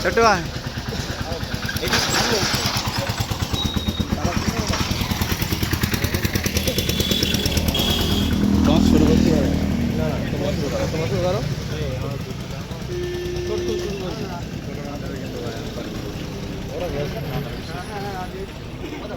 ছোট ভাই তোমার শুরু করতে পারে শুরু করতে যাও এ, ভোলা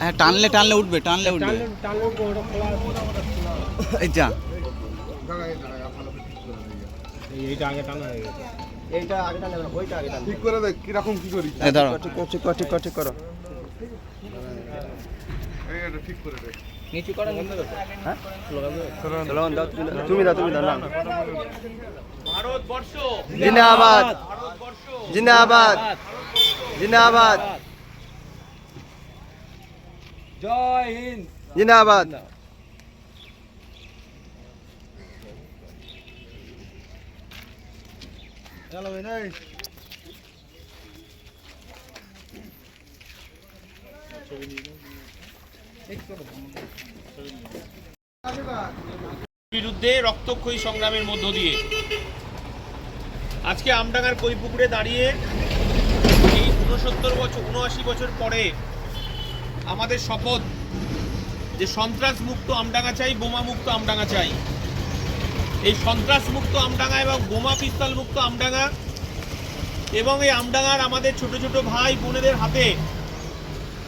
হ্যাঁ টানলে টানলে উঠবে টানলে উঠবে। এই যা। ঠিক করে দেখ কীরকম কি করি। এই ঠিক করো ঠিক করো ঠিক করো ঠিক করো এইটা ঠিক করে দেখ। নিচু করা বন্ধ করো। হ্যাঁ? স্লোগান তুমি দাও তুমি দাও তুমি দাও না ভারতবর্ষ। জিন্দাবাদ। ভারতবর্ষ। জিন্দাবাদ। জিন্দাবাদ। জয় হিন্দ। জিন্দাবাদ। বিরুদ্ধে রক্তক্ষয়ী সংগ্রামের মধ্য দিয়ে। আজকে আমডাঙ্গার কৈপুকুরে দাঁড়িয়ে এই উনসত্তর বছর উনআশি বছর পরে আমাদের শপথ যে সন্ত্রাস মুক্ত আমডাঙ্গা চাই বোমা মুক্ত আমডাঙ্গা চাই। এই সন্ত্রাস মুক্ত আমডাঙ্গা এবং বোমা পিস্তল মুক্ত আমডাঙ্গা এবং এই আমডাঙ্গার আমাদের ছোট ছোট ভাই বোনেদের হাতে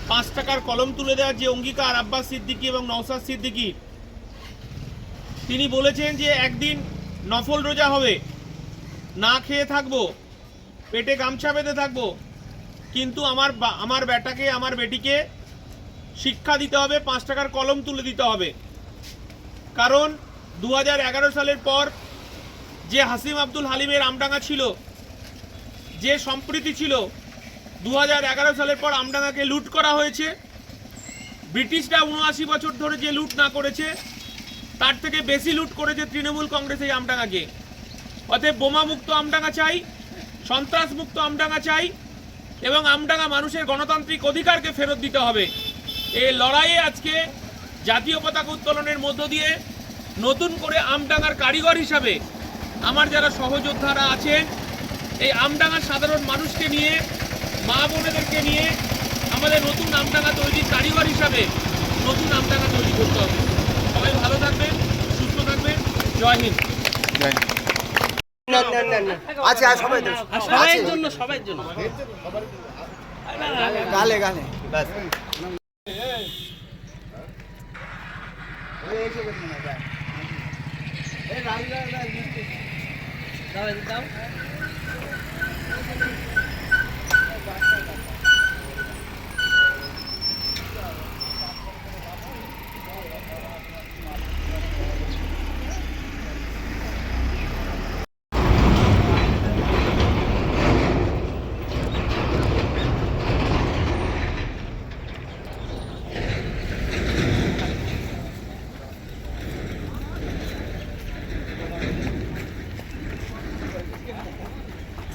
পাঁচ টাকার কলম তুলে দেওয়ার যে অঙ্গীকার আব্বাস সিদ্দিকী এবং নওসাদ সিদ্দিকী, তিনি বলেছেন যে একদিন নফল রোজা হবে। না খেয়ে থাকব, পেটে গামছা বেঁধে থাকব, কিন্তু আমার আমার বেটাকে, আমার বেটিকে শিক্ষা দিতে হবে, পাঁচ টাকার কলম তুলে দিতে হবে। কারণ দু হাজার এগারো সালের পর যে হাসিম আব্দুল হালিমের আমডাঙ্গা ছিল, যে সম্প্রীতি ছিল দু হাজার এগারো সালের পর আমডাঙ্গাকে লুট করা হয়েছে। ব্রিটিশরা উনআশি বছর ধরে যে লুট না করেছে, তার থেকে বেশি লুট করেছে তৃণমূল কংগ্রেস এই আমডাঙ্গাকে। অতএব বোমা মুক্ত আমডাঙ্গা চাই, সন্ত্রাসমুক্ত আমডাঙ্গা চাই, এবং আমডাঙ্গা মানুষের গণতান্ত্রিক অধিকারকে ফেরত দিতে হবে। এই লড়াইয়ে আজকে জাতীয় পতাকা উত্তোলনের মধ্য দিয়ে নতুন করে আমডাঙ্গার কারিগর হিসাবে আমার যারা সহযোদ্ধারা আছেন এই আমডাঙ্গার সাধারণ মানুষকে নিয়ে মা বোনেদেরকে নিয়ে আমাদের নতুন আমডাঙ্গা তৈরির কারিগর হিসাবে নতুন আমডাঙ্গা তৈরি করতে হবে। সবাই ভালো থাকবেন সুস্থ থাকবেন। জয় হিন্দ। জয় আর সবাই। সবাইয়ের জন্য সবাইয়ের জন্য। গালে গালে। দাও